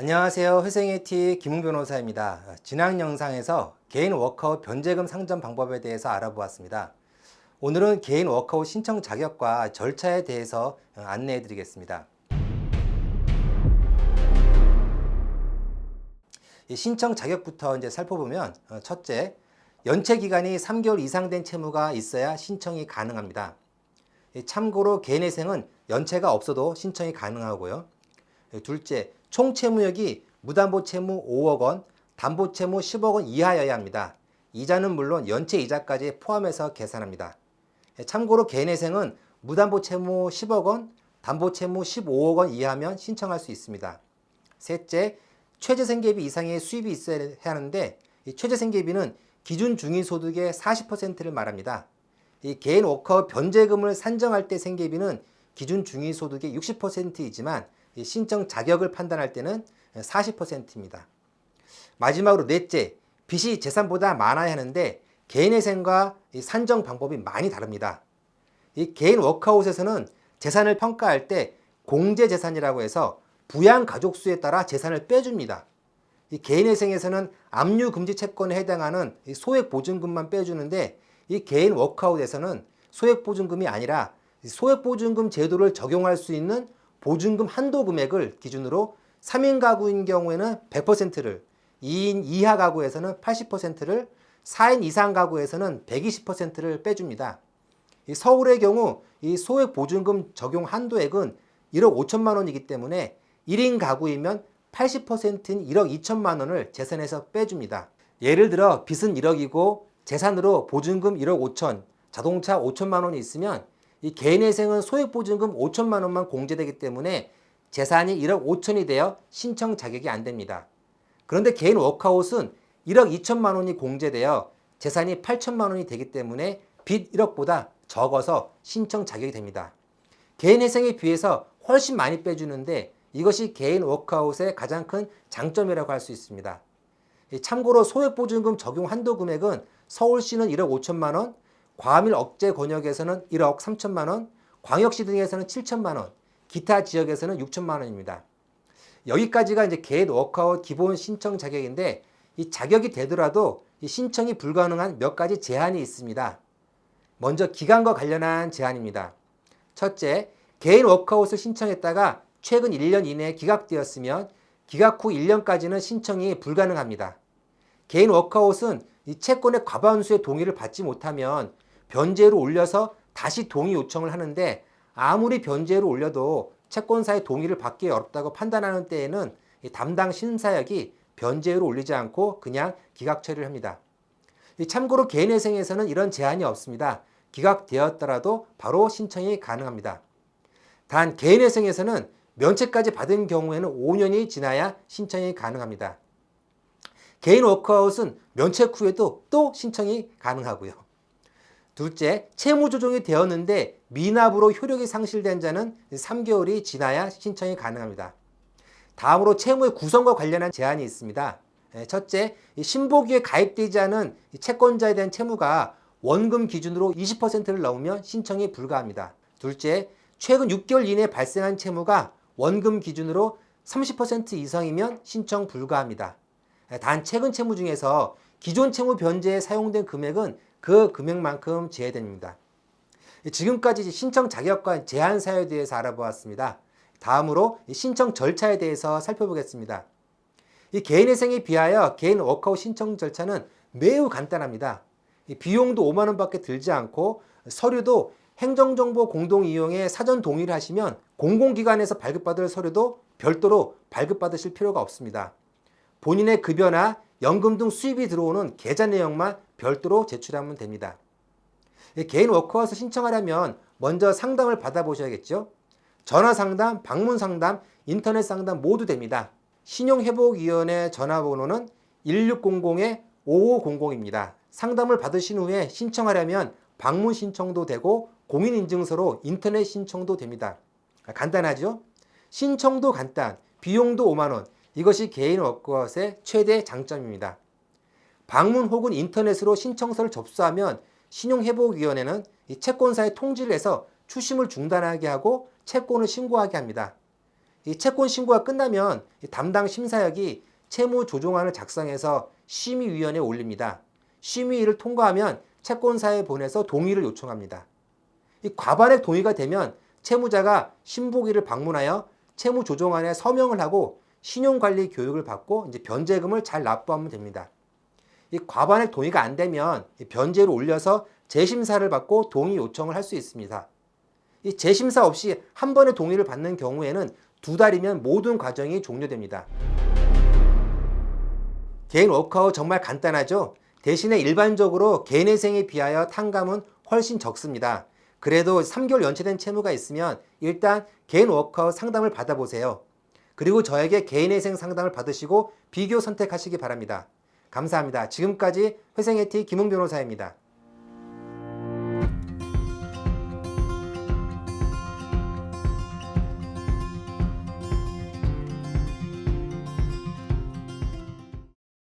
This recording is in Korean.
안녕하세요. 회생의 티 김웅 변호사입니다. 지난 영상에서 개인 워커웃 변제금 상전 방법에 대해서 알아보았습니다. 오늘은 개인 워커웃 신청 자격과 절차에 대해서 안내해 드리겠습니다. 이 신청 자격부터 이제 살펴보면 어, 첫째, 연체 기간이 3개월 이상 된 채무가 있어야 신청이 가능합니다. 이 참고로 개인회생은 연체가 없어도 신청이 가능하고요. 예, 둘째, 총 채무액이 무담보 채무 5억 원, 담보 채무 10억 원 이하여야 합니다. 이자는 물론 연체 이자까지 포함해서 계산합니다. 예, 참고로 개인회생은 무담보 채무 10억 원, 담보 채무 15억 원 이하면 신청할 수 있습니다. 셋째, 최저생계비 이상의 수입이 있어야 하는데 이 최저생계비는 기준 중위소득의 40%를 말합니다. 이 개인 워커 변제금을 산정할 때 생계비는 기준 중위소득의 60%이지만 신청 자격을 판단할 때는 40%입니다. 마지막으로 넷째, 빚이 재산보다 많아야 하는데 개인회생과 산정 방법이 많이 다릅니다. 이 개인 워크아웃에서는 재산을 평가할 때 공제재산이라고 해서 부양 가족 수에 따라 재산을 빼줍니다. 이 개인회생에서는 압류금지 채권에 해당하는 소액보증금만 빼주는데 이 개인 워크아웃에서는 소액보증금이 아니라 소액보증금 제도를 적용할 수 있는 보증금 한도 금액을 기준으로 3인 가구인 경우에는 100%를, 2인 이하 가구에서는 80%를, 4인 이상 가구에서는 120%를 빼줍니다. 이 서울의 경우 이 소액 보증금 적용 한도액은 1억 5천만 원이기 때문에 1인 가구이면 80%인 1억 2천만 원을 재산에서 빼줍니다. 예를 들어 빚은 1억이고 재산으로 보증금 1억 5천, 자동차 5천만 원이 있으면 이 개인회생은 소액보증금 5천만 원만 공제되기 때문에 재산이 1억 5천이 되어 신청 자격이 안 됩니다. 그런데 개인 워크아웃은 1억 2천만 원이 공제되어 재산이 8천만 원이 되기 때문에 빚 1억보다 적어서 신청 자격이 됩니다. 개인회생에 비해서 훨씬 많이 빼주는데 이것이 개인 워크아웃의 가장 큰 장점이라고 할 수 있습니다. 참고로 소액보증금 적용 한도 금액은 서울시는 1억 5천만 원, 과밀 억제 권역에서는 1억 3천만 원, 광역시 등에서는 7천만 원, 기타 지역에서는 6천만 원입니다. 여기까지가 이제 개인 워크아웃 기본 신청 자격인데 이 자격이 되더라도 이 신청이 불가능한 몇 가지 제한이 있습니다. 먼저 기간과 관련한 제한입니다. 첫째, 개인 워크아웃을 신청했다가 최근 1년 이내에 기각되었으면 기각 후 1년까지는 신청이 불가능합니다. 개인 워크아웃은 이 채권의 과반수의 동의를 받지 못하면 변제로 올려서 다시 동의 요청을 하는데 아무리 변제로 올려도 채권사의 동의를 받기 어렵다고 판단하는 때에는 담당 심사역이 변제로 올리지 않고 그냥 기각 처리를 합니다. 참고로 개인회생에서는 이런 제한이 없습니다. 기각되었더라도 바로 신청이 가능합니다. 단 개인회생에서는 면책까지 받은 경우에는 5년이 지나야 신청이 가능합니다. 개인 워크아웃은 면책 후에도 또 신청이 가능하고요. 둘째, 채무 조정이 되었는데 미납으로 효력이 상실된 자는 3개월이 지나야 신청이 가능합니다. 다음으로 채무의 구성과 관련한 제한이 있습니다. 예, 첫째, 신보기에 가입되지 않은 채권자에 대한 채무가 원금 기준으로 20%를 넘으면 신청이 불가합니다. 둘째, 최근 6개월 이내에 발생한 채무가 원금 기준으로 30% 이상이면 신청 불가합니다. 예, 단 최근 채무 중에서 기존 채무 변제에 사용된 금액은 그 금액만큼 제외됩니다. 지금까지 신청 자격과 제한 사유에 대해서 알아보았습니다. 다음으로 신청 절차에 대해서 살펴보겠습니다. 이 개인회생에 비하여 개인 워크아웃 신청 절차는 매우 간단합니다. 비용도 5만 원 밖에 들지 않고 서류도 행정정보 공동 이용에 사전 동의를 하시면 공공기관에서 발급받을 서류도 별도로 발급받으실 필요가 없습니다. 본인의 급여나 연금 등 수입이 들어오는 계좌 내용만 별도로 제출하면 됩니다. 개인 워크아웃을 신청하려면 먼저 상담을 받아보셔야겠죠. 전화 상담, 방문 상담, 인터넷 상담 모두 됩니다. 신용회복위원회 전화번호는 1600-5500입니다. 상담을 받으신 후에 신청하려면 방문 신청도 되고 공인인증서로 인터넷 신청도 됩니다. 간단하죠? 신청도 간단, 비용도 5만원. 이것이 개인 워크아웃의 최대 장점입니다. 방문 혹은 인터넷으로 신청서를 접수하면 신용회복위원회는 이 채권사에 통지를 해서 추심을 중단하게 하고 채권을 신고하게 합니다. 이 채권 신고가 끝나면 이 담당 심사역이 채무 조정안을 작성해서 심의위원회에 올립니다. 심의를 통과하면 채권사에 보내서 동의를 요청합니다. 이 과반액 동의가 되면 채무자가 신보기를 방문하여 채무 조정안에 서명을 하고 신용관리 교육을 받고 이제 변제금을 잘 납부하면 됩니다. 이 과반액 동의가 안 되면 이 변제를 올려서 재심사를 받고 동의 요청을 할 수 있습니다. 이 재심사 없이 한 번의 동의를 받는 경우에는 두 달이면 모든 과정이 종료됩니다. 개인 워크아웃 정말 간단하죠? 대신에 일반적으로 개인회생에 비하여 탕감은 훨씬 적습니다. 그래도 3개월 연체된 채무가 있으면 일단 개인 워크아웃 상담을 받아보세요. 그리고 저에게 개인회생 상담을 받으시고 비교 선택하시기 바랍니다. 감사합니다. 지금까지 회생의 티 김웅 변호사입니다.